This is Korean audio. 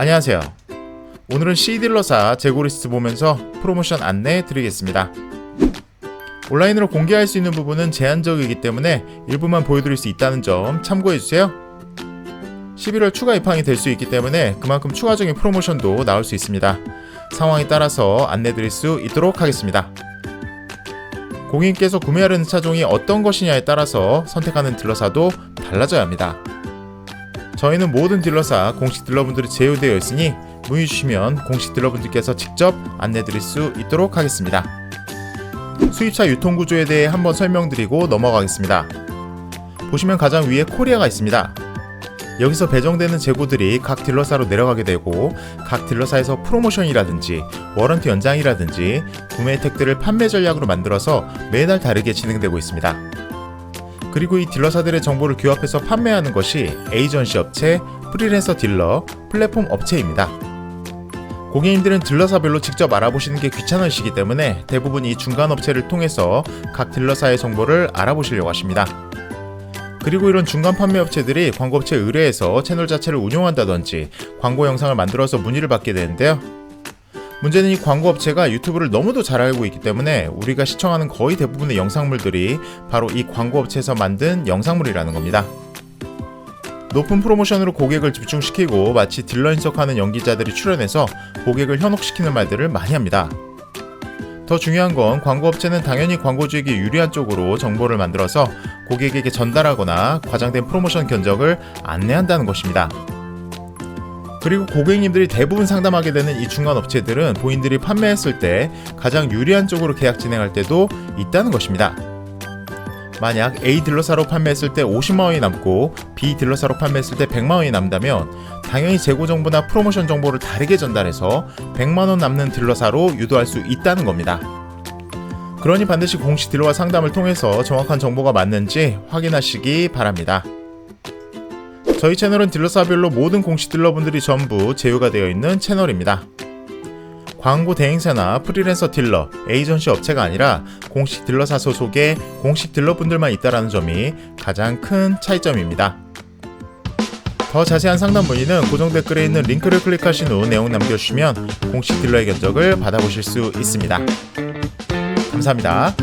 안녕하세요. 오늘은 C딜러사 재고 리스트 보면서 프로모션 안내 드리겠습니다. 온라인으로 공개할 수 있는 부분은 제한적이기 때문에 일부만 보여드릴 수 있다는 점 참고해주세요. 11월 추가 입항이 될 수 있기 때문에 그만큼 추가적인 프로모션도 나올 수 있습니다. 상황에 따라서 안내 드릴 수 있도록 하겠습니다. 고객님께서 구매하려는 차종이 어떤 것이냐에 따라서 선택하는 딜러사도 달라져야 합니다. 저희는 모든 딜러사 공식 딜러분들이 제휴되어 있으니 문의 주시면 공식 딜러분들께서 직접 안내 드릴 수 있도록 하겠습니다. 수입차 유통 구조에 대해 한번 설명드리고 넘어가겠습니다. 보시면 가장 위에 코리아가 있습니다. 여기서 배정되는 재고들이 각 딜러사로 내려가게 되고 각 딜러사에서 프로모션이라든지 워런티 연장이라든지 구매 혜택들을 판매 전략으로 만들어서 매달 다르게 진행되고 있습니다. 그리고 이 딜러사들의 정보를 규합해서 판매하는 것이 에이전시 업체, 프리랜서 딜러, 플랫폼 업체입니다. 고객님들은 딜러사별로 직접 알아보시는 게 귀찮으시기 때문에 대부분 이 중간 업체를 통해서 각 딜러사의 정보를 알아보시려고 하십니다. 그리고 이런 중간 판매 업체들이 광고업체 의뢰해서 채널 자체를 운영한다든지 광고 영상을 만들어서 문의를 받게 되는데요. 문제는 이 광고 업체가 유튜브를 너무도 잘 알고 있기 때문에 우리가 시청하는 거의 대부분의 영상물들이 바로 이 광고 업체에서 만든 영상물이라는 겁니다. 높은 프로모션으로 고객을 집중시키고 마치 딜러 인석하는 연기자들이 출연해서 고객을 현혹시키는 말들을 많이 합니다. 더 중요한 건 광고업체는 당연히 광고주에게 유리한 쪽으로 정보를 만들어서 고객에게 전달하거나 과장된 프로모션 견적을 안내한다는 것입니다. 그리고 고객님들이 대부분 상담하게 되는 이 중간 업체들은 본인들이 판매했을 때 가장 유리한 쪽으로 계약 진행할 때도 있다는 것입니다. 만약 A 딜러사로 판매했을 때 50만 원이 남고 B 딜러사로 판매했을 때 100만 원이 남다면 당연히 재고 정보나 프로모션 정보를 다르게 전달해서 100만 원 남는 딜러사로 유도할 수 있다는 겁니다. 그러니 반드시 공식 딜러와 상담을 통해서 정확한 정보가 맞는지 확인하시기 바랍니다. 저희 채널은 딜러사별로 모든 공식 딜러분들이 전부 제휴가 되어 있는 채널입니다. 광고 대행사나 프리랜서 딜러, 에이전시 업체가 아니라 공식 딜러사 소속의 공식 딜러분들만 있다라는 점이 가장 큰 차이점입니다. 더 자세한 상담 문의는 고정 댓글에 있는 링크를 클릭하신 후 내용 남겨주시면 공식 딜러의 견적을 받아보실 수 있습니다. 감사합니다.